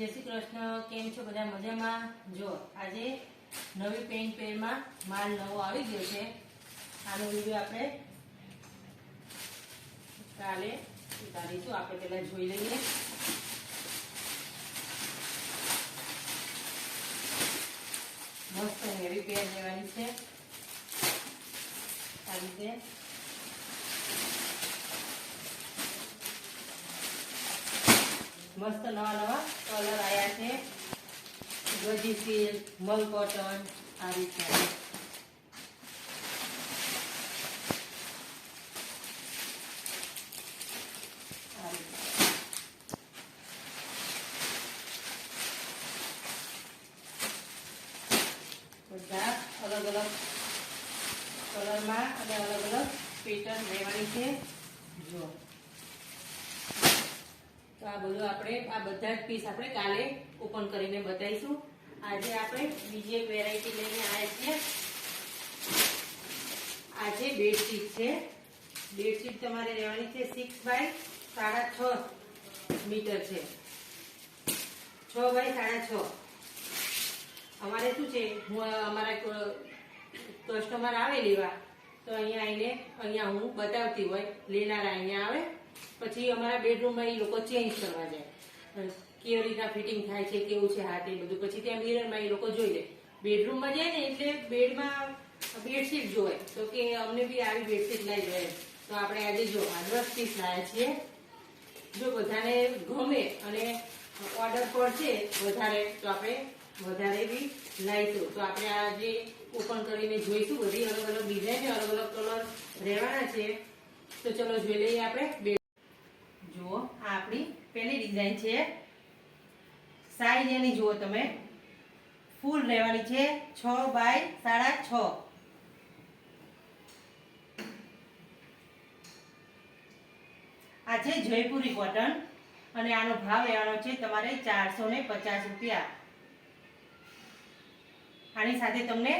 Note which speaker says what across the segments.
Speaker 1: જય શ્રી કૃષ્ણ, કેમ છો? બધા મજામાં? જો, આજે નવી પેન્ટ પેરમાં માલ નવો આવી ગયો છે. આનો વીડિયો આપણે કાલે ઉતારીશું. આપણે પહેલાં જોઈ લઈએ. મસ્ત હેવી પેર લેવાની છે. આ રીતે મસ્ત નવા નવા કલર આવ્યા છે. ગજી સિલ્ક મલ કોટન આ રીતના બધા અલગ અલગ કલરમાં અને અલગ અલગ પેટર્ન લેવાની છે. જો આ બધું આપણે, આ બધા જ પીસ આપણે કાલે ઓપન કરીને બતાવીશું. આજે આપણે બીજી એક વેરાયટી લઈને આવ્યા છીએ. આજે બેડશીટ છે બેડશીટ તમારે રહેવાની છે સિક્સ બાય સાડા છ મીટર છે. છ બાય સાડા છ. અમારે શું છે, હું અમારા કસ્ટમર આવે લેવા તો અહીંયા આવીને, અહીંયા હું બતાવતી હોય, લેનારા અહીંયા આવે. પછી અમારા બેડરૂમમાં એ લોકો ચેન્જ કરવા જાય. કેવી રીતના ફિટિંગ થાય છે, કેવું છે હાથ, એ બધું. પછી ત્યાં મિરરમાં એ લોકો જોઈ લે. બેડરૂમમાં જાય ને એટલે બેડમાં બેડશીટ જોવે. તો કે અમને બી આવી બેડશીટ લઈ જોઈએ તો આપણે આજે જો દસ પીસ લાવ્યા છીએ જો બધાને ગમે અને ઓર્ડર પડશે વધારે, તો આપણે વધારે બી લાવીશું તો આપણે આ જે ઓપન કરીને જોઈશું. બધી અલગ અલગ ડિઝાઇન અલગ અલગ કલર રહેવાના છે. તો ચલો જોઈ લઈએ આપણે જુઓ, આ આપણી પહેલી ડિઝાઇન છે. સાઈઝ એની જુઓ તમે. ફૂલ રહેવાની છે છ બાય સાડા છ. આ છે જયપુરી કોટન અને આનો ભાવ એવાનો છે તમારે ચારસો ને પચાસ રૂપિયા. આની સાથે તમને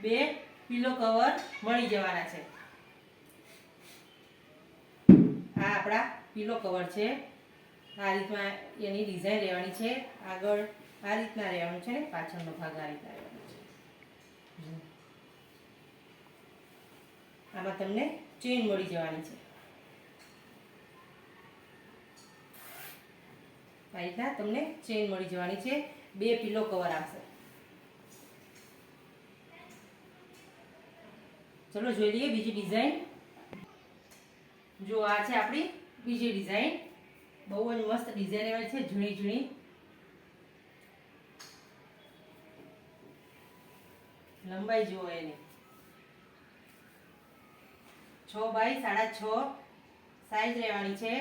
Speaker 1: બે પિલો કવર મળી જવાના છે. આ આપણા પીલો કવર છે. આ રીતમાં એની ડિઝાઇન રહેવાની છે. આગળ આ રીતના રહેવાનું છે ને પાછળનો ભાગ આ રીતના રહેવાનો છે. આમાં તમને ચેન મળી જવાની છે. આ રીતના તમને ચેન મળી જવાની છે. બે પીલો કવર આવશે. ચલો જોઈ લઈએ બીજી ડિઝાઇન. જો આ છે આપણી બીજી ડિઝાઇન. બહુ જ મસ્ત ડિઝાઇન આવે છે, ઝીણી ઝીણી. લંબાઈ જુઓ એની. છ બાય સાડા છ સાઈઝ રહેવાની છે.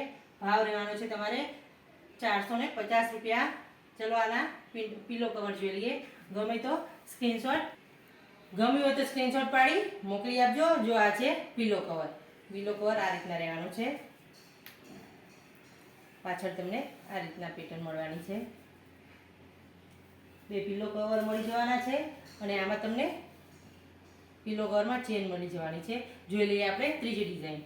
Speaker 1: ભાવ રહેવાનો છે તમારે ચારસો ને પચાસ રૂપિયા. ચલો આના પીલો કવર જોઈ લઈએ. ગમે તો સ્ક્રીનશોટ ગમ્યું હોય તો સ્ક્રીનશોટ પાડી, મોકલી આપજો. જો આ છે પીલો કવર પીલો કવર આ રીતના રહેવાનું છે. પાછળ તમને આ રીતના પેટર્ન મળવાની છે. બે પીલો કવર મળી જવાના છે અને આમાં તમને પીલો કવરમાં ચેન મળી જવાની છે. જોઈ લઈએ આપણે ત્રીજી ડિઝાઇન.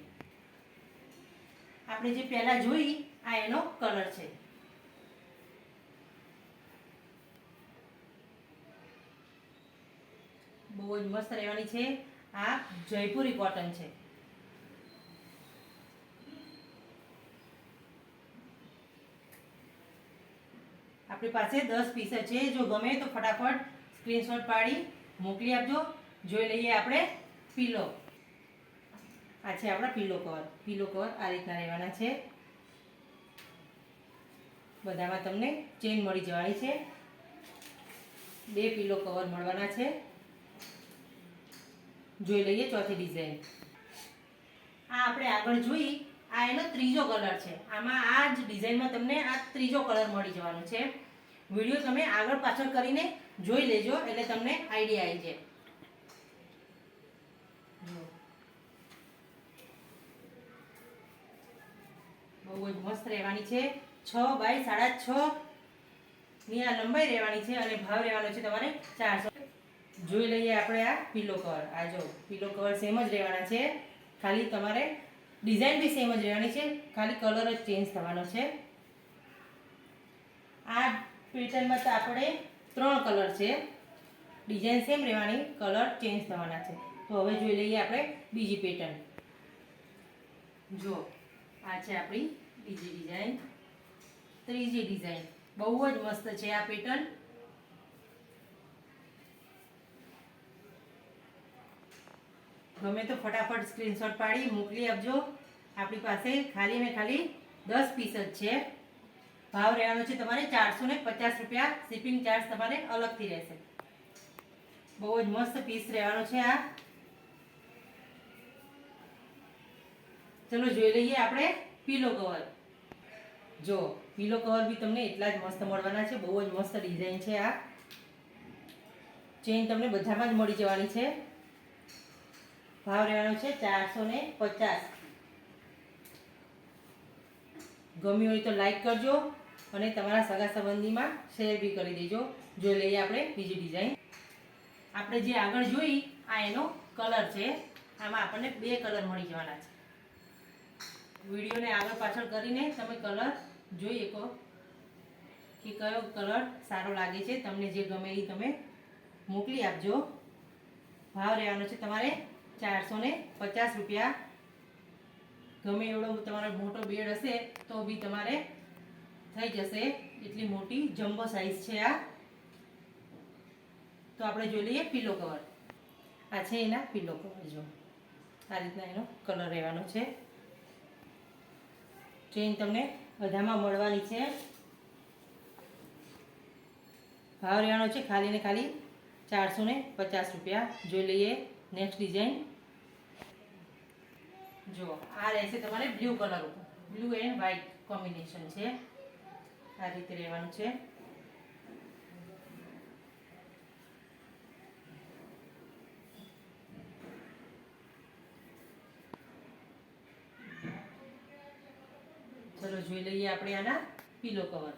Speaker 1: આપણે જે પહેલાં જોઈ, આ એનો કલર છે. બહુ જ મસ્ત રહેવાની છે. આ જયપુરી કોટન છે. આપણી પાસે દસ પીસ છે. જો ગમે તો ફટાફટ સ્ક્રીનશોટ પાડી, મોકલી આપજો. જોઈ લઈએ આપણે પીલો આ છે આપણા પીલો કવર પીલો કવર આ રીતના રહેવાના છે. બધામાં તમને ચેન મળી જવાની છે. બે પીલો કવર મળવાના છે. જોઈ લઈએ ચોથી ડિઝાઇન આ આપણે આગળ જોઈ, આ એનો ત્રીજો કલર છે. આમાં આ જ ડિઝાઇનમાં તમને આ ત્રીજો કલર મળી જવાનો છે. વીડિયો તમે આગળ પાછળ કરીને જોઈ લેજો, એટલે તમને આઈડિયા આવી જાય. બહુ જ મસ્ત રહેવાની છે. છ બાય સાડા છ. ની આ લંબાઈ રહેવાની છે અને ભાવ રહેવાનો છે તમારે ચારસો. જોઈ લઈએ આપણે આ પીલો કવર. આ જો, પીલો કવર સેમ જ રહેવાના છે. ખાલી તમારે ડિઝાઇન બી સેમ જ રહેવાની છે. ખાલી કલર જ ચેન્જ થવાનો છે. આ પેટર્નમાં તો આપણે ત્રણ કલર છે. ડિઝાઇન સેમ રહેવાની કલર ચેન્જ થવાના છે. તો હવે જોઈ લઈએ આપણે બીજી પેટર્ન જો, આ છે આપણી બીજી ડિઝાઇન ત્રીજી ડિઝાઇન બહુ જ મસ્ત છે આ પેટર્ન ગમે તો ફટાફટ સ્ક્રીનશોટ પાડી, મોકલી આપજો. આપણી પાસે ખાલી ને ખાલી દસ પીસ જ છે. ભાવ રહેવાનો છે તમારે ચારસો ને પચાસ રૂપિયા. શિપિંગ ચાર્જ તમારે અલગથી રહેશે. બહુ જ મસ્ત પીસ રહેવાનો છે આ. ચલો જોઈ લઈએ આપણે પીલો કવર. જો, પીલો કવર બી તમને એટલા જ મસ્ત મળવાના છે. બહુ જ મસ્ત ડિઝાઇન છે આ. ચેન તમને બધામાં જ મળી જવાની છે. ભાવ રહેવાનો છે ચારસો ને પચાસ. ગમ્યું હોય તો લાઈક કરજો અને તમારા સગા સંબંધીમાં શેર બી કરી દેજો. જોઈ લઈએ આપણે બીજી ડિઝાઇન આપણે જે આગળ જોઈ, આ એનો કલર છે. આમાં આપણને બે કલર મળી જવાના છે. વિડીયોને આગળ પાછળ કરીને તમે કલર જોઈ શકો કે કયો કલર સારો લાગે છે. તમને જે ગમે એ તમે મોકલી આપજો. ભાવ રહેવાનો છે તમારે ચારસો પચાસ રૂપિયા ગમે એવડો તમારો મોટો બેડ હશે, તો બી તમારે થઈ જશે. એટલી મોટી જમ્બો સાઈઝ છે આ. તો આપણે જોઈ લઈએ પીલો કવર આ છે એના પીલો કવર જો. આ રીતના એનો કલર રહેવાનો છે. ચેન તમને બધામાં મળવાની છે. ભાવ રહેવાનો છે ખાલી ને ખાલી ચારસો ને પચાસ રૂપિયા. જોઈ લઈએ નેક્સ્ટ ડિઝાઇન જો આ રહેશે તમારે blue colour blue and white combination છે. આ રીતે રહેવાનું છે. ચલો, જોઈ લઈએ આપણે આના પીલો કવર.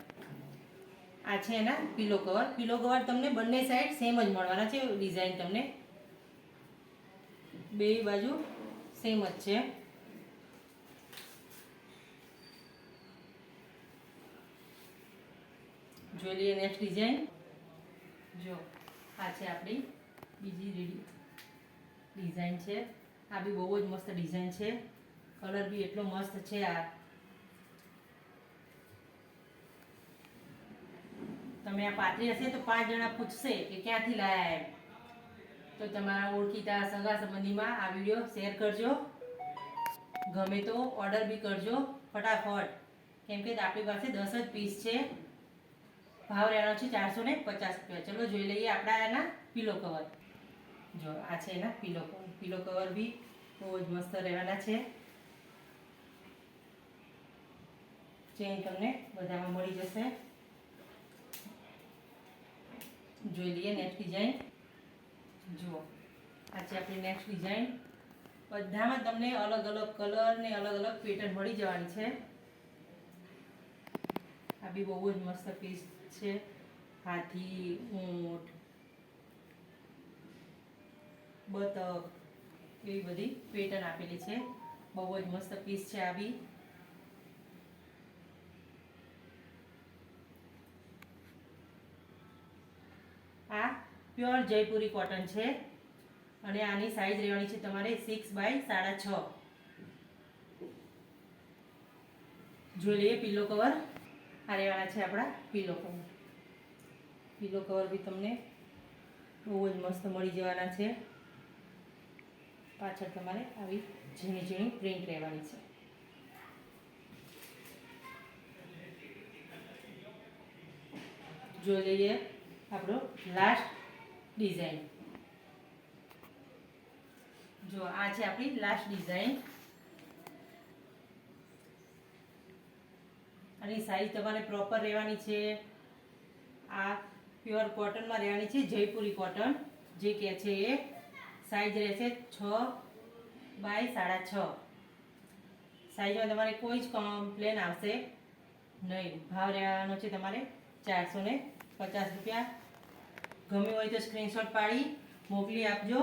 Speaker 1: આ છે એના પીલો કવર. પીલો કવર તમને બંને સાઈડ સેમ જ મળવાના છે. ડિઝાઇન તમને બે બાજુ સેમ જ છે. જોઈ લઈએ નેક્સ્ટ ડિઝાઇન જો, આ છે આપણી બીજી ડિઝાઇન છે. આ બી બહુ જ મસ્ત ડિઝાઇન છે. કલર બી એટલો મસ્ત છે આ. તમે આ પાત્રી હશે તો પાંચ જણા પૂછશે કે ક્યાંથી લાયા એમ. તો તમારા ઓળખીતા સગા સંબંધીમાં આ વીડિયો શેર કરજો. ગમે તો ઓર્ડર બી કરજો. ફટાફટ. કેમ કે આપણી પાસે દસ જ પીસ છે. ભાવ રહેવાનો છે ચારસો ને પચાસ રૂપિયા. ચલો જોઈ લઈએ આપણા એના પીલો કવર. જો આ છે એના પીલો કવર. પીલો કવર બી બહુ જ મસ્ત રહેવાના છે. ચેન તમને બધામાં મળી જશે. જોઈ લઈએ નેક્સ્ટ ડિઝાઇન જુઓ. આ છે આપણી નેક્સ્ટ ડિઝાઇન બધામાં તમને અલગ અલગ કલર ને અલગ અલગ પેટર્ન મળી જવાની છે. આ બી બહુ જ મસ્ત પીસ છે? હાથી, ઊંટ, બતક, એવી બધી પેટર્ન આપેલી છે. બહુ જ મસ્ત પીસ છે આ આ પ્યોર જયપુરી કોટન છે અને આની સાઈઝ રહેવાની છે તમારે સિક્સ બાય સાડા છ. જોઈ લઈએ, પીલો કવર આ રહેવાના છે આપણા પીલો કવર પીલો કવર બી તમને બહુ જ મસ્ત મળી જવાના છે. પાછળ તમારે આવી ઝીણી ઝીણી પ્રિન્ટ રહેવાની છે. જોઈ લઈએ આપણો લાસ્ટ ડિઝાઇન જો આ છે આપણી લાસ્ટ ડિઝાઇન આની સાઈઝ તમારે પ્રોપર રહેવાની છે. આ પ્યોર કોટનમાં રહેવાની છે, જયપુરી કોટન જે કહે છે એ સાઈઝ રહેશે છ બાય સાડા છ. સાઈઝમાં તમારે કોઈ જ કમ્પ્લેન આવશે નહીં. ભાવ રહેવાનો છે તમારે ચારસો ને પચાસ રૂપિયા. ગમ્યું હોય તો સ્ક્રીનશોટ પાડી, મોકલી આપજો.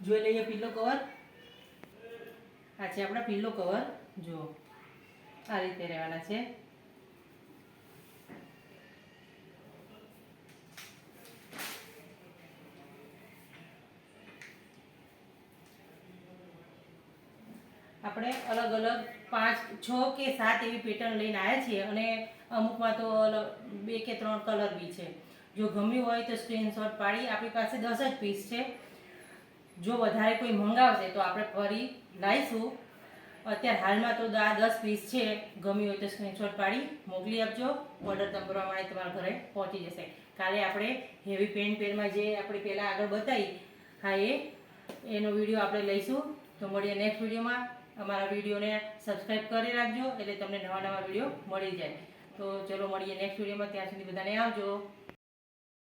Speaker 1: જોઈ લઈએ પિલ્લો કવર આ છે આપણા પિલ્લો કવર જો આ રીતે રહેવાના છે. આપણે અલગ અલગ પાંચ, છ કે સાત એવી પેટર્ન લઈને આવ્યા છીએ અને અમુકમાં તો બે કે ત્રણ કલર બી છે. જો ગમ્યું હોય તો સ્ક્રીનશોટ પાડી. આપણી પાસે દસ જ પીસ છે. જો વધારે કોઈ મંગાવશે તો આપણે ફરી લાવીશું અત્યારે હાલમાં તો આ દસ પીસ છે. ગમી હોય તો સ્ક્રીનશોટ પાડી, મોકલી આપજો. ઓર્ડર તમે પ્રમાણે તમારા ઘરે પહોંચી જશે. કાલે આપણે હેવી પેન્ટ પેરમાં જે આપણે પહેલાં આગળ બતાવી, હા એ, એનો વીડિયો આપણે લઈશું. તો મળીએ નેક્સ્ટ વિડીયોમાં અમારા વિડીયોને સબસ્ક્રાઈબ કરી રાખજો, એટલે તમને નવા નવા વીડિયો મળી જાય. તો ચલો મળીએ નેક્સ્ટ વિડીયોમાં ત્યાં સુધી બધાને આવજો.